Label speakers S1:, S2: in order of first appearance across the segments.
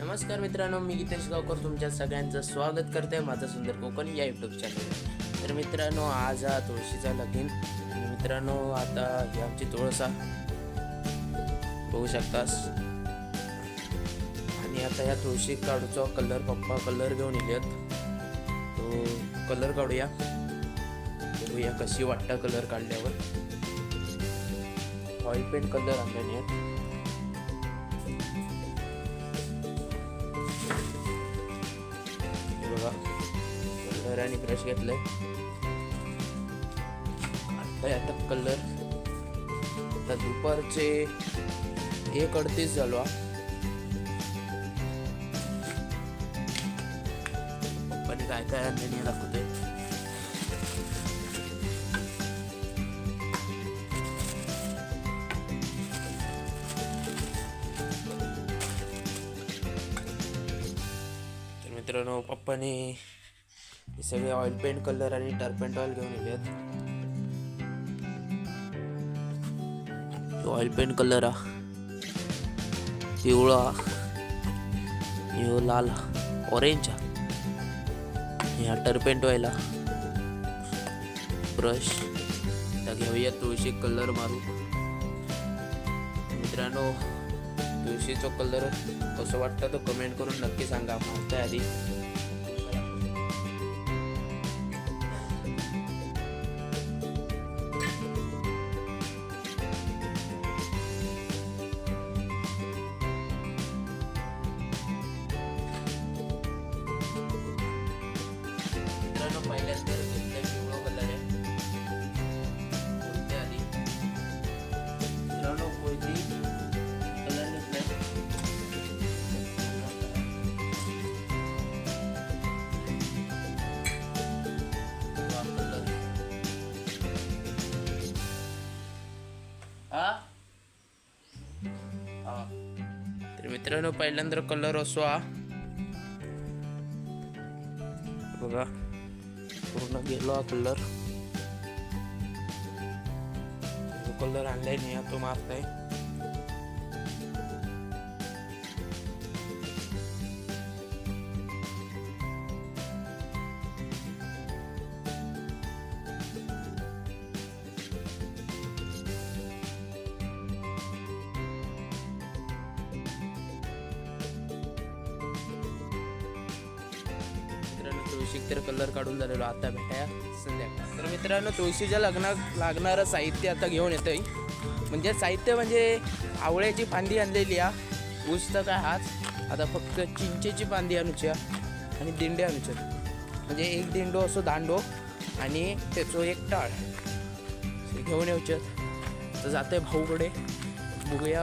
S1: नमस्कार मित्रांनो मी गीतेश गावकर तुमच्या सगळ्यांचं स्वागत करते माझं सुंदर कोकण या युट्यूब चॅनल तर मित्रांनो आज हा तुळशीचा लगीन. मित्रांनो आता ही आमची तुळसा बघू शकतास. आणि आता या तुळशी काढूचा कलर पप्पा कलर घेऊन येत तो कलर काढूया. बघूया कशी वाटतं कलर काढल्यावर. ऑइल पेंट कलर आणल्याने आहेत बघा कलर आणि ब्रश घेतलाय. आता आता कलर आता दुपारचे एक अडतीस झालो पण पप्पाने काय काय आणले दाखवते मित्रांनो पप्पाने हे सगळे ऑइल पेंट कलर आणि टर्पेंट ऑइल घेऊन येले ऑइल पेंट कलर हा. पिवळा ह्यो लाल ऑरेंज ह्या टर्पेंट ऑइल हा. ब्रश घेऊया तुळशी कलर मारू मित्रांनो तुळशीचो कलर कसं वाटतं तो कमेंट करून नक्की सांगा. मागच्या आधी मित्रांनो पहिल्यांदा कलर असो हा बघा पूर्ण गेलो हा कलर कलर आणलाय नाही हा तो मारताय मित्रांनो तुळशीक तर कलर काढून झालेलो आता भेटाया संध्याकाळ. तर मित्रांनो तुळशीच्या लग्नात लागणारं साहित्य आता घेऊन येतोय. म्हणजे साहित्य म्हणजे आवळ्याची फांदी आणलेली आ ऊस तर काय हाच? आता फक्त चिंचेची फांदी आणूच्या आणि दिंडे आणूच्या. म्हणजे एक दिंडो असो दांडो आणि त्याचो एक टाळ. घेऊन येऊच्यात तर जाते भाऊकडे बघूया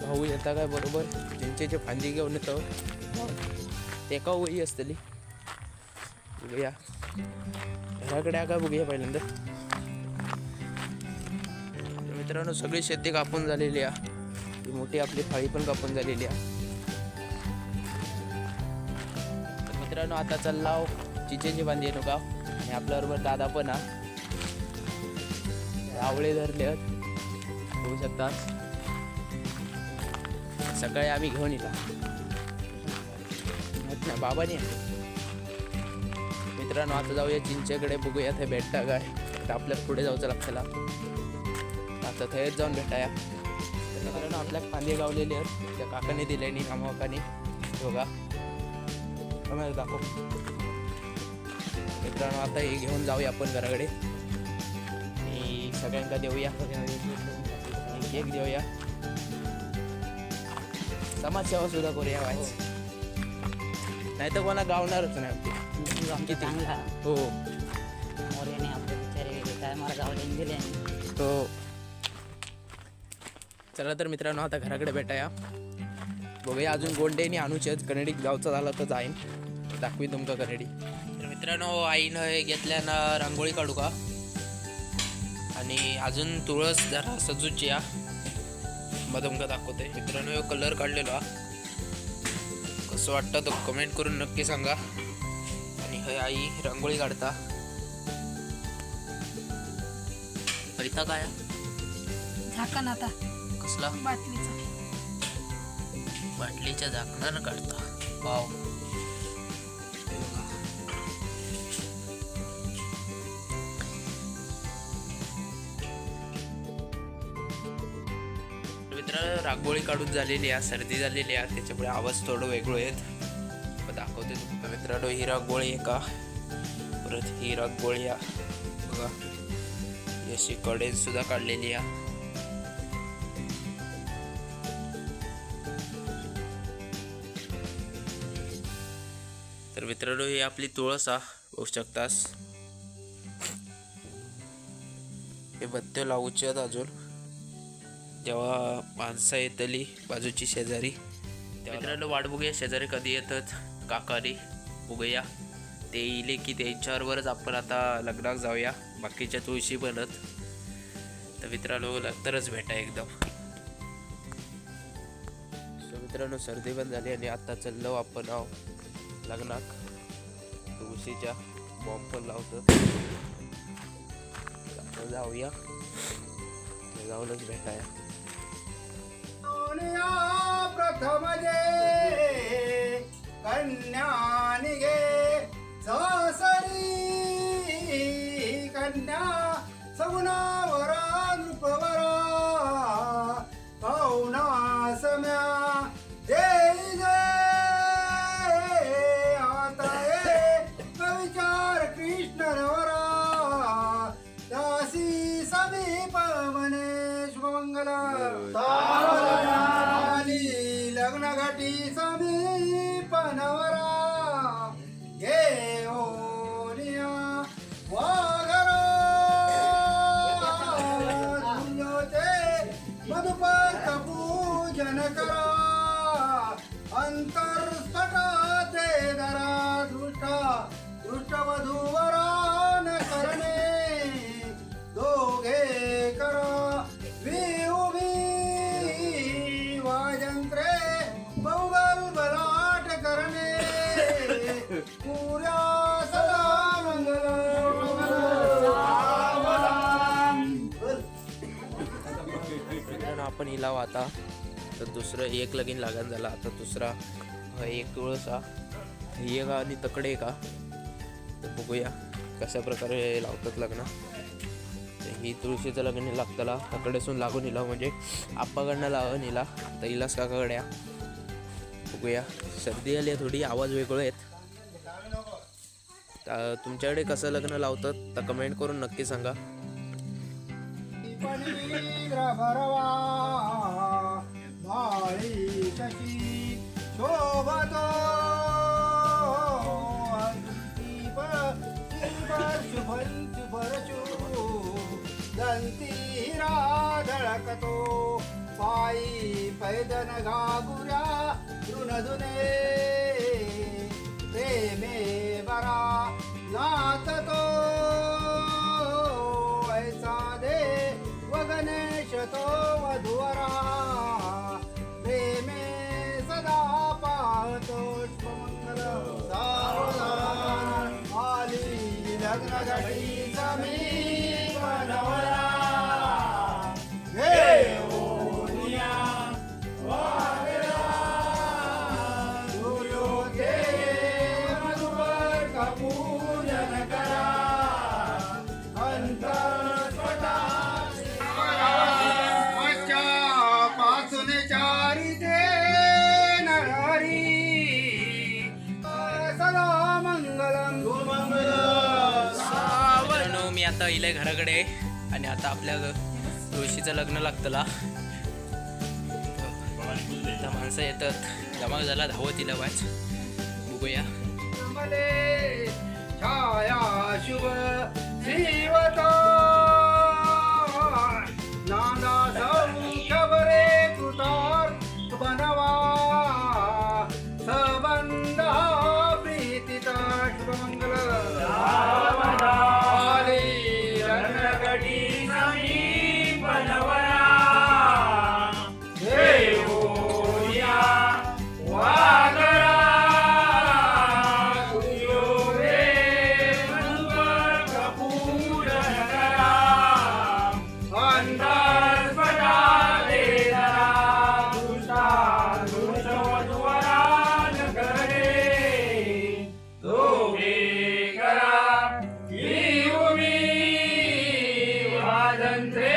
S1: भाऊ येता काय बरोबर. चिंचेची फांदी घेऊन येतो. ते का वही असतली. बघूया. घराकडे का बघूया पहिल्यांदा. मित्रांनो सगळी शेती कापून झालेली आहे. ती मोठी आपली फळी पण कापून झालेली आहे. मित्रांनो आता चाललाव हो चिचेची बांधी येतो का आणि आपल्याबरोबर दादा पण हा आवळे धरले आहेत. शकता. सकाळी आम्ही घेऊन येला नाही बाबाने मित्रांनो आता जाऊया चिंचेकडे बघूया ते भेटता काय. तर आपल्याला पुढे जाऊचं लागतं आता थंयच जाऊन भेटाया. तर मित्रांनो आपल्या फांदी गावलेले आहेत. त्या काकाने दिले आणि काकाने. बघा. कमेल दाखव. मित्रांनो आता हे घेऊन जाऊया आपण घराकडे. आणि सगळ्यांका देऊया. केक देऊया. समाजसेवा सुद्धा करूया वाच नाही तर कोणा गावणारच नाही.
S2: चांगला
S1: हो.
S2: मोर्याने आपले काय
S1: तो चला तर मित्रांनो आता घराकडे भेटाया. बघूया अजून गोंडेनी आणूचेच कनेडी गावचा झाला तर जाईन. दाखवी तुमका कनेडी तर मित्रांनो आईनं हे घेतल्यानं रांगोळी काढू का? आणि अजून तुळस जरा सजूची या. मग तुमका दाखवते. मित्रांनो कलर काढलेलो हा. कसं वाटतं तो कमेंट करून नक्की सांगा. आणि हे आई रांगोळी काढता. कविता काय?
S3: झाकण आता.
S1: कसला?
S3: बाटलीचं.
S1: बाटलीच्या झाकणार काढता. वाव. मित्रांनो रांगोळी काढून झालेली आहे सर्दी झालेली आहे त्याच्यामुळे आवाज थोडं वेगळं आहेत. मग दाखवते तुम्हाला. मित्रांनो हिरा रांगोळी आहे का? परत हिरा गोळी बघा अशी कडेन सुद्धा काढलेली आहे. तर मित्रांनो ही आपली तुळस आ बघू शकतास हे बत्ते लावूचे आहेत अजून. जेव्हा माणसं येतली बाजूची शेजारी मित्रांनो वाट बघूया शेजारी कधी येतात. काकारी उगया. ते येईले की त्यांच्यावरच आपण आता लग्नात जाऊया. बाकीच्या तुळशी बनत. तर मित्रांनो तरच भेटा एकदम. So मित्रांनो सर्दी पण झाली आणि आता चाललो आपण आहो लग्नाक तुळशीच्या बॉम्ब पण लावतो. जाऊया. जाऊनच भेटाया.
S3: no.
S1: मित्रांनो आपण आता. तर दुसरं एक लगीन लागण झाला. आता दुसरा हा एक तुळसा हे. का आणि तकडे का तर बघूया कशा प्रकारे लावतात लग्न. तर ही तुळशीचं लग्न लागताला. तकडेसून लागून हिला म्हणजे आप्पाकडनं लावून हिला. तर हिलाच काकाकडे बघूया. सर्दी आली आहे थोडी आवाज वेगळे आहेत. तर तुमच्याकडे कसं लग्न लावतात तर कमेंट करून नक्की सांगा.
S3: पनीग्र भरवा माळी शशी शोभतो? दंती हिरा धळकतो पायी पैदन घागुऱ्या तृणधुने। प्रेमे बरा नाचतो तो वधुवरा प्रेमे सदा पाहतो मंगल सावधान आली लग्न घडी समीप नवरा. हे करा
S1: मी आता घराकडे आणि आता आपल्या तुळशीचं लग्न लागतला. आता माणसं येतात. जमा झाला धावत तिला वाच. बघूया.
S3: छाया शुभ
S1: स्वातंत्र्य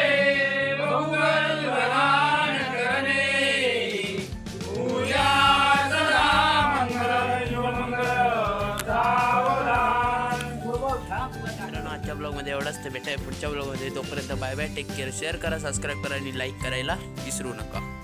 S1: आजच्या ब्लॉगमध्ये एवढंच. तर भेटाय पुढच्या ब्लॉगमध्ये तोपर्यंत bye bye take care share करा सबस्क्राईब करा आणि लाईक करायला विसरू नका.